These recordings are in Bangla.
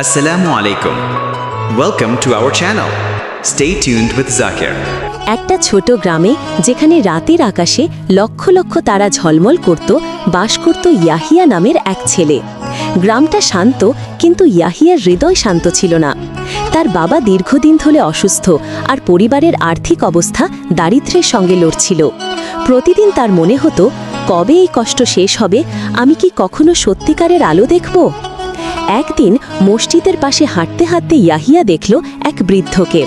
Assalamu alaikum. Welcome to our channel. Stay tuned with Zakir. একটা ছোট গ্রামে যেখানে রাতের আকাশে লক্ষ লক্ষ তারা ঝলমল করত, বাস করত ইয়াহিয়া নামের এক ছেলে গ্রামটা শান্ত, কিন্তু ইয়াহিয়ার হৃদয় শান্ত ছিল না তার বাবা দীর্ঘদিন ধরে অসুস্থ আর পরিবারের আর্থিক অবস্থা দারিদ্র্যের সঙ্গে লড়ছিল প্রতিদিন তার মনে হতো, কবে এই কষ্ট শেষ হবে আমি কি কখনো সত্যিকারের আলো দেখব একদিন মসজিদের পাশে হাঁটতে হাঁটতে ইয়াহিয়া দেখল এক বৃদ্ধকে।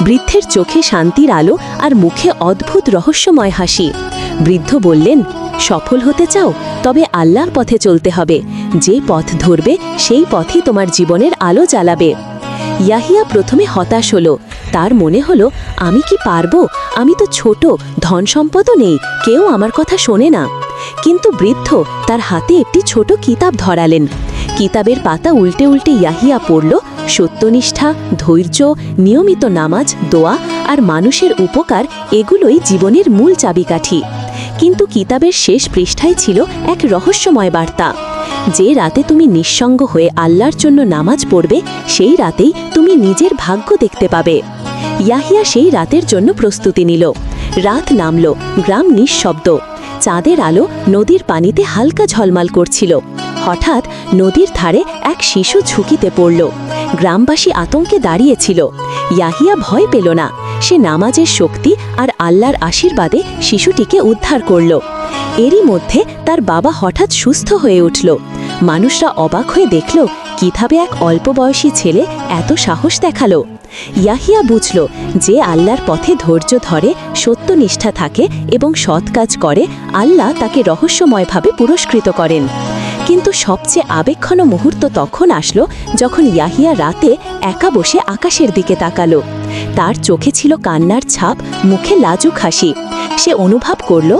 বৃদ্ধের চোখে শান্তির আলো আর মুখে অদ্ভুত রহস্যময় হাসি। বৃদ্ধ বললেন, সফল হতে চাও, তবে আল্লাহর পথে চলতে হবে। যে পথ ধরবে, সেই পথই তোমার জীবনের আলো জ্বালাবে। ইয়াহিয়া প্রথমে হতাশ হলো। তার মনে হলো, আমি কি পারব? আমি তো ছোট, ধন সম্পদও নেই, কেউ আমার কথা শোনে না। কিন্তু বৃদ্ধ তার হাতে একটি ছোট কিতাব ধরালেন। কিতাবের পাতা উল্টে উল্টে ইয়াহিয়া পড়ল, সত্যনিষ্ঠা, ধৈর্য, নিয়মিত নামাজ, দোয়া আর মানুষের উপকার এগুলোই জীবনের মূল চাবিকাঠি। কিন্তু কিতাবের শেষ পৃষ্ঠায় ছিল এক রহস্যময় বার্তা। যে রাতে তুমি নিঃসঙ্গ হয়ে আল্লাহর জন্য নামাজ পড়বে, সেই রাতেই তুমি নিজের ভাগ্য দেখতে পাবে। ইয়াহিয়া সেই রাতের জন্য প্রস্তুতি নিল। রাত নামল, গ্রাম নিঃশব্দ। চাঁদের আলো নদীর পানিতে হালকা ঝলমাল করছিল। হঠাৎ নদীর ধারে এক শিশু ঝুঁকিতে পড়ল। গ্রামবাসী আতঙ্কে দাঁড়িয়েছিল। ইয়াহিয়া ভয় পেল না। সে নামাজের শক্তি আর আল্লাহর আশীর্বাদে শিশুটিকে উদ্ধার করল। এরই মধ্যে তার বাবা হঠাৎ সুস্থ হয়ে উঠল। মানুষরা অবাক হয়ে দেখল, কীভাবে এক অল্প বয়সী ছেলে এত সাহস দেখাল। ইয়াহিয়া বুঝল যে আল্লাহর পথে ধৈর্য ধরে সত্যনিষ্ঠা থাকে এবং সৎ কাজ করে, আল্লাহ তাকে রহস্যময়ভাবে পুরস্কৃত করেন। কিন্তু সবচেয়ে আবেক্ষণ মুহূর্ত তখন আসলো যখন ইয়াহিয়া রাতে একা বসে আকাশের দিকে তাকালো। তার চোখে ছিল কান্নার ছাপ, মুখে লাজুক হাসি। সে অনুভব করল,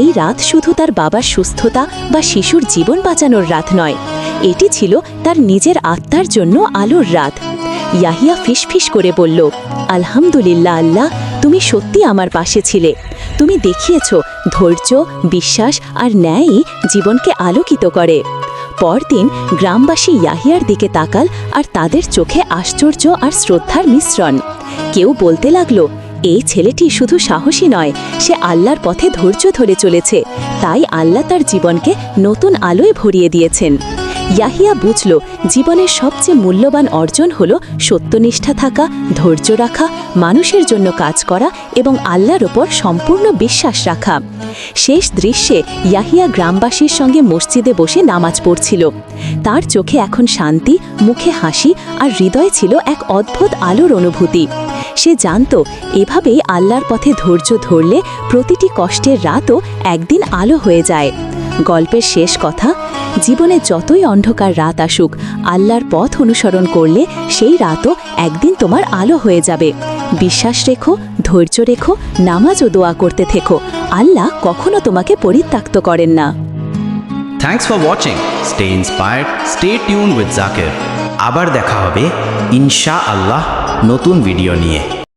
এই রাত শুধু তার বাবার সুস্থতা বা শিশুর জীবন বাঁচানোর রাত নয়, এটি ছিল তার নিজের আত্মার জন্য আলোর রাত। ইয়াহিয়া ফিসফিস করে বলল, আলহামদুলিল্লাহ আল্লাহ, তুমি সত্যি আমার পাশে ছিলে। তুমি দেখিয়েছ ধৈর্য, বিশ্বাস আর ন্যায়ই জীবনকে আলোকিত করে। পরদিন গ্রামবাসী ইয়াহিয়ার দিকে তাকাল আর তাদের চোখে আশ্চর্য আর শ্রদ্ধার মিশ্রণ। কেউ বলতে লাগল, এই ছেলেটি শুধু সাহসী নয়, সে আল্লাহর পথে ধৈর্য ধরে চলেছে। তাই আল্লাহ তার জীবনকে নতুন আলোয় ভরিয়ে দিয়েছেন। ইয়াহিয়া বুঝল, জীবনের সবচেয়ে মূল্যবান অর্জন হল সত্যনিষ্ঠা থাকা, ধৈর্য রাখা, মানুষের জন্য কাজ করা এবং আল্লাহর ওপর সম্পূর্ণ বিশ্বাস রাখা। শেষ দৃশ্যে ইয়াহিয়া গ্রামবাসীর সঙ্গে মসজিদে বসে নামাজ পড়ছিল। তার চোখে এখন শান্তি, মুখে হাসি আর হৃদয়ে ছিল এক অদ্ভুত আলোর অনুভূতি। সে জানত, এভাবেই আল্লাহর পথে ধৈর্য ধরলে প্রতিটি কষ্টের রাতও একদিন আলো হয়ে যায়। গল্পের শেষ কথা জীবনে যতই অন্ধকার রাত আসুক, আল্লাহর পথ অনুসরণ করলে সেই রাতও একদিন তোমার আলো হয়ে যাবে বিশ্বাস রেখো, ধৈর্য রেখো নামাজ ও দোয়া করতে থেকো আল্লাহ কখনো তোমাকে পরিত্যক্ত করেন না thanks for watching Stay inspired. Stay tuned with Zakir. আবার দেখা হবে ইনশা আল্লাহ নতুন ভিডিও নিয়ে